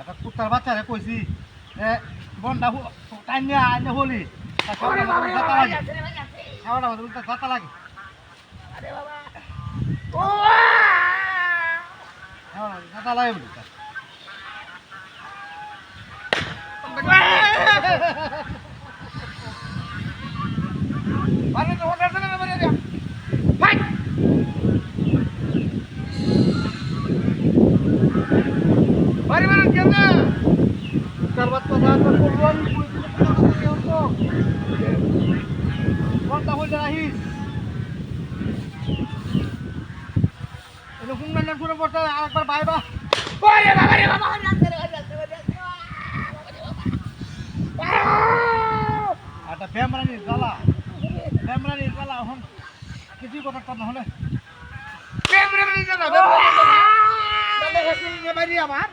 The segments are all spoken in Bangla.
একটা কুত্তার বাচ্চারে কইছি বন্ডা টাইনিয়া আইনে হলি। জাতা লাগে। জাতা লাগে। বলি বাড়ি তো হোটেল থেকে বেরিয়ে যা ভাই বাড়ি বাড়ি কেন কুত্তার বাচ্চা বন্ডা হইলে করে আরেকবার বাইবা ওরে বাবা রে বাবা জ্বালা ব্যামরানির জ্বালা এখন কিছুই কথা না হলে নিয়ে নিয়ে আমার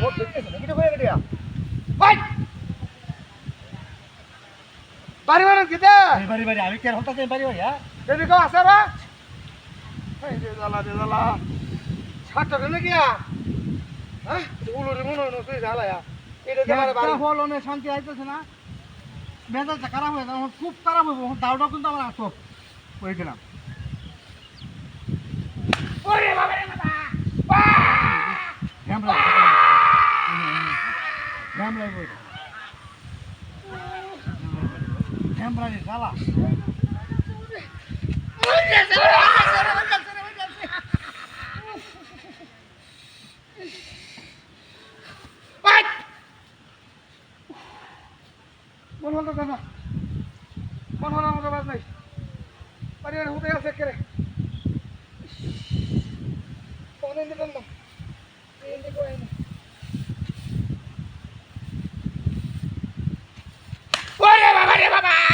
ও দেখতেছে নাকি তো হয়ে গেছে ভাই বাড়ি বাড়ি এই বাড়ি বাড়ি আমি কেন হতাছে বাড়ি বাড়ি হ্যাঁ? দেবী কেউ আছে রে? এই দে জ্বালা দে জ্বালা। ছাড়টা কেন গিয়া হ্যাঁ? উলুরি মনে হয় তুই জ্বালা এটা তোমার বাড়ি। হল অনেক শান্তি আইতেছে না। মেজাজটা খারাপ হয়ে যাবে খুব খারাপ হইব দাউটাও কিন্তু আমার আসো ওই দিলাম ওরে বাবা রে বাবা ক্যামেরা ক্যামেরা বই মন হল দাদা মন হল আমাদের বাদ নাই বাড়ি হুতে আছে কেরে ফোন এনে দেন না এনে কো এনে ওরে বাবা, রে বাবা!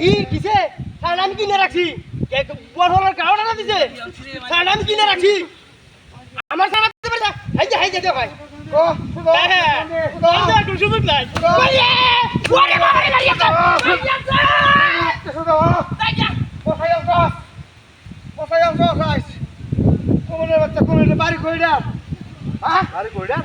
ই কিসে আমি কিনে রাখছি বড় হলার না দিছে আমি কিনে রাখছি আমার পারে হাই যা হাই যা ভাই ও হ্যাঁ হ্যাঁ সুযোগ নাই ওরে বাবা রে গাড়ি আছে সুদো কোথায় যাস কোথায় যাস কোমরের বাচ্চা কোমরের বাড়ি হ্যাঁ কইরা